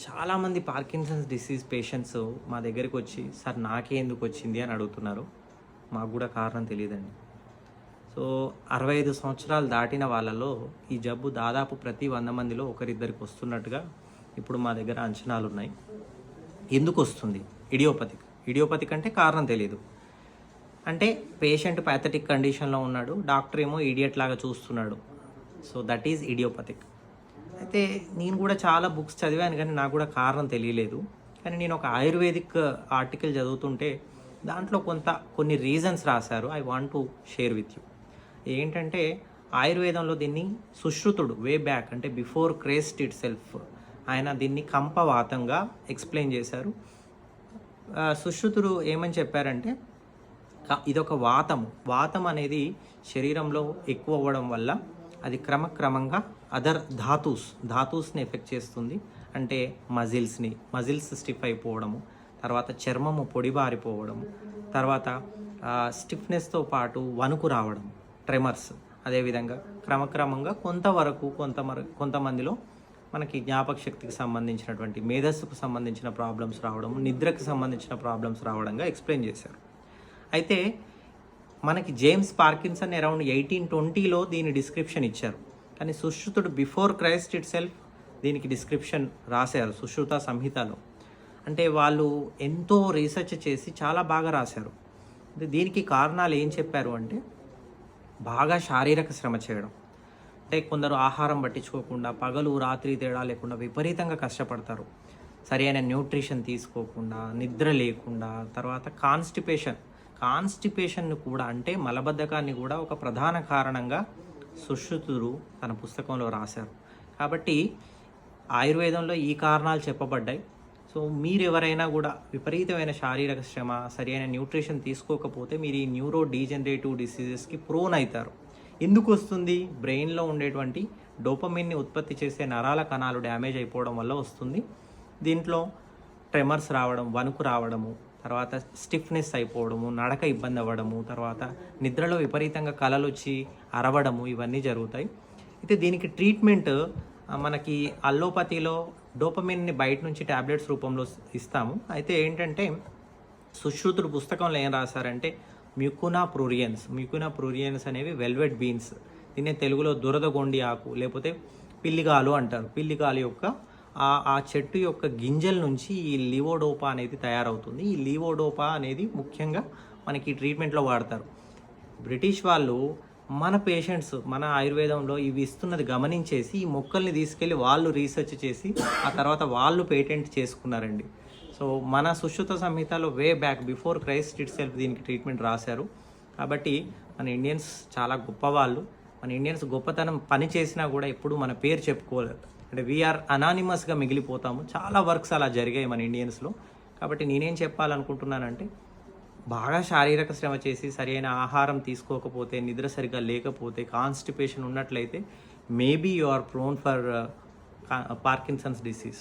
చాలామంది Parkinson's disease patients మా దగ్గరికి వచ్చి సార్ నాకే ఎందుకు వచ్చింది? అని అడుగుతున్నారు. మాకు కూడా కారణం తెలియదండి. సో అరవై ఐదు సంవత్సరాలు దాటిన వాళ్ళలో ఈ జబ్బు దాదాపు ప్రతి వంద మందిలో ఒకరిద్దరికి వస్తున్నట్టుగా ఇప్పుడు మా దగ్గర అంచనాలు ఉన్నాయి ఎందుకు వస్తుంది? ఇడియోపతిక్. ఇడియోపతిక్ అంటే కారణం తెలియదు అంటే పేషెంట్ ప్యాథటిక్ కండిషన్లో ఉన్నాడు డాక్టర్ ఏమో ఇడియట్ లాగా చూస్తున్నాడు. So that is idiopathic. అయితే నేను కూడా చాలా బుక్స్ చదివాను కానీ నాకు కూడా కారణం తెలియలేదు. కానీ నేను ఒక ఆయుర్వేదిక్ ఆర్టికల్ చదువుతుంటే దాంట్లో కొంత కొన్ని రీజన్స్ రాశారు. I want to share with you ఏంటంటే ఆయుర్వేదంలో దీన్ని సుశ్రుతుడు వే బ్యాక్ అంటే బిఫోర్ క్రేస్ట్ ఇట్ సెల్ఫ్ ఆయన దీన్ని కంపవాతంగా ఎక్స్ప్లెయిన్ చేశారు. సుశ్రుతుడు ఏమని చెప్పారంటే ఇదొక వాతము. వాతం అనేది శరీరంలో ఎక్కువ అవ్వడం వల్ల అది క్రమక్రమంగా అదర్ ధాతుస్ ధాతుస్ని ఎఫెక్ట్ చేస్తుంది. అంటే మజిల్స్ని మజిల్స్ స్టిఫ్ అయిపోవడము తర్వాత చర్మము పొడిబారిపోవడము తర్వాత స్టిఫ్నెస్తో పాటు వణుకు రావడం ట్రెమర్స్. అదేవిధంగా క్రమక్రమంగా కొంతవరకు కొంతమర కొంతమందిలో మనకి జ్ఞాపక శక్తికి సంబంధించినటువంటి మేధస్సుకు సంబంధించిన ప్రాబ్లమ్స్ రావడం నిద్రకు సంబంధించిన ప్రాబ్లమ్స్ రావడంగా ఎక్స్ప్లెయిన్ చేశారు. అయితే మనకి జేమ్స్ పార్కిన్సన్ అరౌండ్ ఎయిటీన్ ట్వంటీలో దీని డిస్క్రిప్షన్ ఇచ్చారు. కానీ సుశ్రుతుడు బిఫోర్ క్రైస్ట్ ఇట్ సెల్ఫ్ దీనికి డిస్క్రిప్షన్ రాశారు సుశ్రుత సంహితలో. అంటే వాళ్ళు ఎంతో రీసెర్చ్ చేసి చాలా బాగా రాశారు. దీనికి కారణాలు ఏం చెప్పారు అంటే బాగా శారీరక శ్రమ చేయడం. అంటే కొందరు ఆహారం పట్టించుకోకుండా పగలు రాత్రి తేడా లేకుండా విపరీతంగా కష్టపడతారు. సరైన న్యూట్రిషన్ తీసుకోకుండా నిద్ర లేకుండా తర్వాత కాన్స్టిపేషన్. కాన్స్టిపేషన్ను కూడా అంటే మలబద్ధకాన్ని కూడా ఒక ప్రధాన కారణంగా సుశ్రుతుడు తన పుస్తకంలో రాశారు. కాబట్టి ఆయుర్వేదంలో ఈ కారణాలు చెప్పబడ్డాయి. సో మీరు ఎవరైనా కూడా విపరీతమైన శారీరక శ్రమ సరైన న్యూట్రిషన్ తీసుకోకపోతే మీరు ఈ న్యూరో డీజనరేటివ్ డిసీజెస్కి ప్రోన్ అవుతారు. ఎందుకు వస్తుంది? బ్రెయిన్లో ఉండేటువంటి డోపమిన్ని ఉత్పత్తి చేసే నరాల కణాలు డ్యామేజ్ అయిపోవడం వల్ల వస్తుంది. దీంట్లో ట్రెమర్స్ రావడం వణుకు రావడము తర్వాత స్టిఫ్నెస్ అయిపోవడము నడక ఇబ్బంది అవ్వడము తర్వాత నిద్రలో విపరీతంగా కలలు వచ్చి అరవడము ఇవన్నీ జరుగుతాయి. అయితే దీనికి ట్రీట్మెంట్ మనకి అల్లోపతిలో డోపమిన్ని బయట నుంచి టాబ్లెట్స్ రూపంలో ఇస్తాము. అయితే ఏంటంటే సుశ్రుతుడు పుస్తకంలో ఏం రాశారంటే మ్యుకునా ప్రూరియన్స్ మ్యుకునా ప్రూరియన్స్ అనేవి వెల్వెట్ బీన్స్ దీన్ని తెలుగులో దురదగొండి ఆకు లేకపోతే పిల్లిగాలు అంటారు. పిల్లిగాలు యొక్క ఆ చెట్టు యొక్క గింజల నుంచి ఈ లివోడోపా అనేది తయారవుతుంది. ఈ లివోడోపా అనేది ముఖ్యంగా మనకి ట్రీట్మెంట్లో వాడతారు. బ్రిటిష్ వాళ్ళు మన పేషెంట్స్ మన ఆయుర్వేదంలో ఇవి ఇస్తున్నది గమనించేసి ఈ మొక్కల్ని తీసుకెళ్ళి వాళ్ళు రీసెర్చ్ చేసి ఆ తర్వాత వాళ్ళు పేటెంట్ చేసుకున్నారండి. సో మన సుశ్రుత సంహితలో way back before Christ itself దీనికి ట్రీట్మెంట్ రాశారు. కాబట్టి మన ఇండియన్స్ చాలా గొప్పవాళ్ళు. మన ఇండియన్స్ గొప్పతనం పని చేసినా కూడా ఎప్పుడు మన పేరు చెప్పుకోలేదు. అంటే వీఆర్ అనానిమస్గా మిగిలిపోతాము. చాలా వర్క్స్ అలా జరిగాయి మన ఇండియన్స్లో కాబట్టి నేనేం చెప్పాలనుకుంటున్నానంటే బాగా శారీరక శ్రమ చేసి సరైన ఆహారం తీసుకోకపోతే నిద్ర సరిగా లేకపోతే కాన్స్టిపేషన్ ఉన్నట్లయితే maybe you are prone for Parkinson's disease